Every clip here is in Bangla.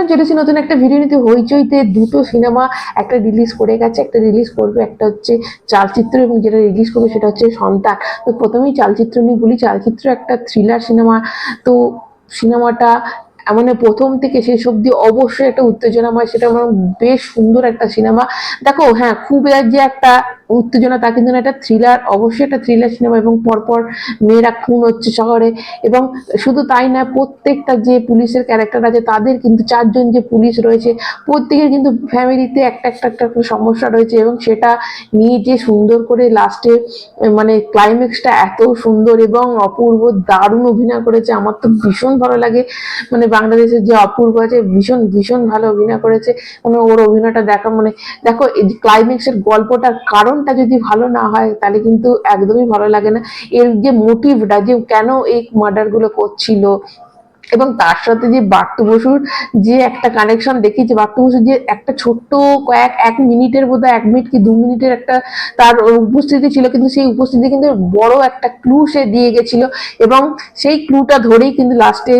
ফ্রেন্ড চলে নতুন একটা ভিডিও নিতে হইচইতে দুটো সিনেমা একটা রিলিজ করে গেছে, একটা রিলিজ করবে, একটা হচ্ছে চালচিত্র এবং যেটা রিলিজ করবে সেটা হচ্ছে সন্তান। তো প্রথমেই চালচিত্র নিয়ে বলি, চালচিত্র একটা থ্রিলার সিনেমা তো সিনেমাটা মানে প্রথম থেকে শেষ অব্দি অবশ্যই একটা উত্তেজনাময়, সেটা আমার বেশ সুন্দর একটা সিনেমা দেখো হ্যাঁ খুব যে একটা উত্তেজনা, তা কিন্তু না। একটা থ্রিলার অবশ্যই একটা থ্রিলার সিনেমা এবং পরপর মেয়েরা খুন হচ্ছে শহরে এবং শুধু তাই না, প্রত্যেকটা যে পুলিশের ক্যারেক্টার আছে, তাদের কিন্তু চারজন যে পুলিশ রয়েছে, প্রত্যেকের কিন্তু ফ্যামিলিতে একটা একটা একটা সমস্যা রয়েছে এবং সেটা নিয়ে যে সুন্দর করে লাস্টে মানে ক্লাইম্যাক্সটা এত সুন্দর এবং অপূর্ব, দারুণ অভিনয় করেছে। আমার তো ভীষণ ভালো লাগে। মানে বাংলাদেশের যে অপূর্ব আছে, ভীষণ ভীষণ ভালো অভিনয় করেছে। মানে ওর অভিনয়টা দেখা মানে দেখো ক্লাইম্যাক্সের গল্পটার কারণটা যদি ভালো না হয়, তাহলে কিন্তু একদমই ভালো লাগে না। এর যে মোটিভটা যে কেন এই মার্ডারগুলো করছিল এবং তার সাথে যে বার্তু বসুর যে একটা কানেকশন দেখিয়েছে বার্তু বসুর যে একটা ছোট্ট কয়েক, এক মিনিটের বোধ এক মিনিট কি দু মিনিটের একটা তার উপস্থিতি ছিল, কিন্তু সেই উপস্থিতি কিন্তু বড় একটা ক্লু সে দিয়ে গেছিল এবং সেই ক্লুটা ধরেই কিন্তু লাস্টে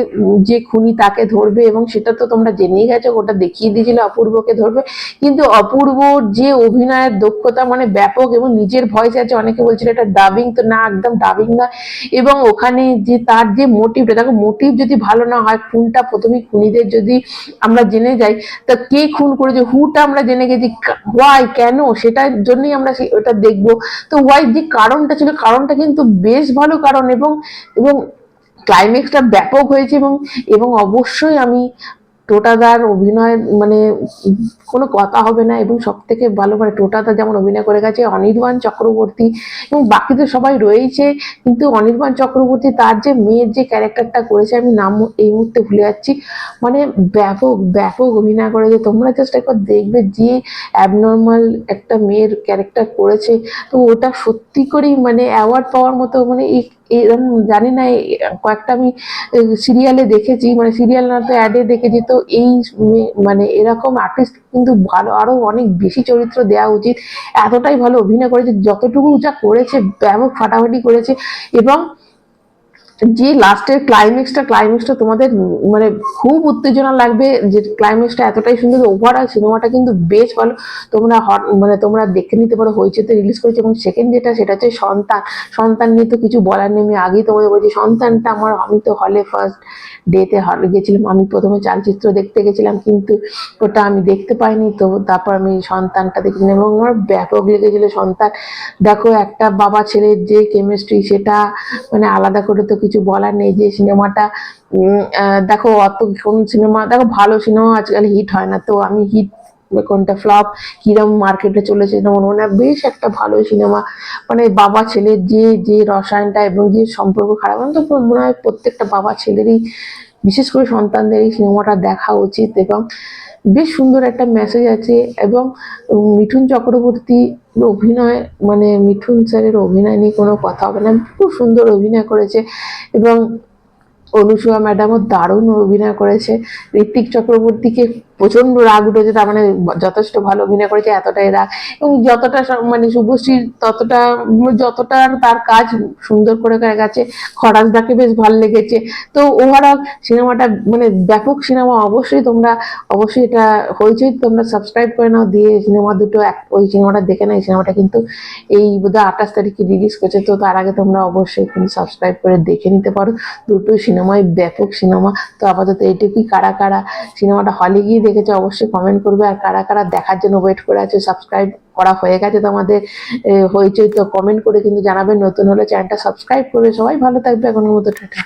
যে খুনি তাকে ধরবে এবং সেটা তো তোমরা জেনেই গেছো, ওটা দেখিয়ে দিয়েছিল অপূর্বকে ধরবে। কিন্তু অপূর্ব যে অভিনয়ের দক্ষতা মানে ব্যাপক এবং নিজের ভয়েস আছে, অনেকে বলছিল এটা ডাবিং তো না, একদম ডাবিং না এবং ওখানে যে তার যে মোটিভটা দেখো মোটিভ যদি ভালো না হয়, খুনটা প্রথমে খুনিদের যদি আমরা জেনে যাই, তা কে খুন করেছে হুটা আমরা জেনে গেছি ওয়াই কেন, সেটার জন্যই আমরা ওটা দেখব। তো ওয়াই যে কারণটা ছিল, কারণটা কিন্তু বেশ ভালো কারণ এবং এবং ক্লাইম্যাক্সটা ব্যাপক হয়েছে এবং এবং অবশ্যই আমি টোটাদার অভিনয় মানে কোনো কথা হবে না এবং সব থেকে ভালো মানে টোটাদা যেমন অভিনয় করে গেছে অনির্বাণ চক্রবর্তী এবং বাকি তো সবাই রয়েছে, কিন্তু অনির্বাণ চক্রবর্তী তার যে মেয়ের যে ক্যারেক্টারটা করেছে আমি নাম এই মুহূর্তে ভুলে যাচ্ছি মানে ব্যাপক ব্যাপক অভিনয় করেছে। তোমরা জাস্ট একবার দেখবে যে অ্যাবনর্মাল একটা মেয়ের ক্যারেক্টার করেছে। তো ওটা সত্যি করেই মানে অ্যাওয়ার্ড পাওয়ার মতো মানে জানি না কয়েকটা আমি সিরিয়ালে দেখেছি মানে সিরিয়াল না তো অ্যাডে দেখেছি, তো এই মানে এরকম আর্টিস্ট কিন্তু ভালো আরও অনেক বেশি চরিত্র দেওয়া উচিত, এতটাই ভালো অভিনয় করেছে, যতটুকু যা করেছে, ব্যাপক ফাটাফাটি করেছে, এবং যে লাস্টের ক্লাইম্যাক্সটা ক্লাইম্যাক্সটা তোমাদের মানে খুব উত্তেজনা লাগবে যে ক্লাইম্যাক্সটা এতটাই সুন্দর ওভারঅল সিনেমাটা কিন্তু বেশ ভালো তোমরা হট মানে তোমরা দেখে নিতে পারো হইচেতে রিলিজ করেছে এবং সেকেন্ড যেটা সেটা হচ্ছে সন্তান। সন্তান নিয়ে তো কিছু বলার নেই, আমি আগেই তোমাদের বলছি সন্তানটা আমার, আমি তো হলে ফার্স্ট ডেতে হলে গেছিলাম, আমি প্রথমে চালচিত্র দেখতে গেছিলাম কিন্তু ওটা আমি দেখতে পাইনি, তো তারপর আমি সন্তানটা দেখেছিলাম এবং আমার ব্যাপক লেগেছিল সন্তান। দেখো একটা বাবা ছেলের যে কেমিস্ট্রি সেটা মানে আলাদা করে তো কিছু বলার নেই যে সিনেমাটা দেখো অত কোন সিনেমা, দেখো ভালো সিনেমা আজকাল হিট হয় না। তো আমি হিট কোনটা ফ্লপ কিরম মার্কেটে চলেছে মনে হয় বেশ একটা ভালো সিনেমা। মানে বাবা ছেলের যে যে রসায়নটা এবং যে সম্পর্ক খারাপ তো মনে হয় প্রত্যেকটা বাবা ছেলেরই, বিশেষ করে সন্তানদের এই সিনেমাটা দেখা উচিত এবং বেশ সুন্দর একটা মেসেজ আছে এবং মিঠুন চক্রবর্তী অভিনয় মানে মিঠুন স্যারের অভিনয় নিয়ে কোনো কথা হবে না। খুব সুন্দর অভিনয় করেছে এবং অনুসুয়া ম্যাডামও দারুণ অভিনয় করেছে। ঋত্বিক চক্রবর্তীকে প্রচণ্ড রাগ উঠেছে, তার মানে যথেষ্ট ভালো অভিনয় করেছে, এতটাই রাগ। এবং যতটা মানে শুভশ্রীর ততটা, যতটা তার কাজ সুন্দর করে গেছে খরাজদাকে বেশ ভালো লেগেছে। তো ওভারঅল সিনেমাটা মানে ব্যাপক সিনেমা অবশ্যই তোমরা, অবশ্যই এটা হয়েছেই তোমরা সাবস্ক্রাইব করে নাও, দিয়ে সিনেমা দুটো, এক- ওই সিনেমাটা দেখে নাও, এই সিনেমাটা কিন্তু এই বোধহয় আঠাশ তারিখে রিলিজ করছে, তো তার আগে তোমরা অবশ্যই কিন্তু সাবস্ক্রাইব করে দেখে নিতে পারো দুটো সিনেমাই ব্যাপক সিনেমা, তো আপাতত এইটুকুই। কারা কারা সিনেমাটা হলে গিয়ে দেখেছে, অবশ্যই কমেন্ট করবে। আর কারা কারা দেখার জন্য ওয়েট করে আছে সাবস্ক্রাইব করা হয়ে গেছে তোমাদের হইচই তো কমেন্ট করে কিন্তু জানাবেন নতুন হলে চ্যানেলটা সাবস্ক্রাইব করবে সবাই ভালো থাকবে। এখনের মতো টাটা।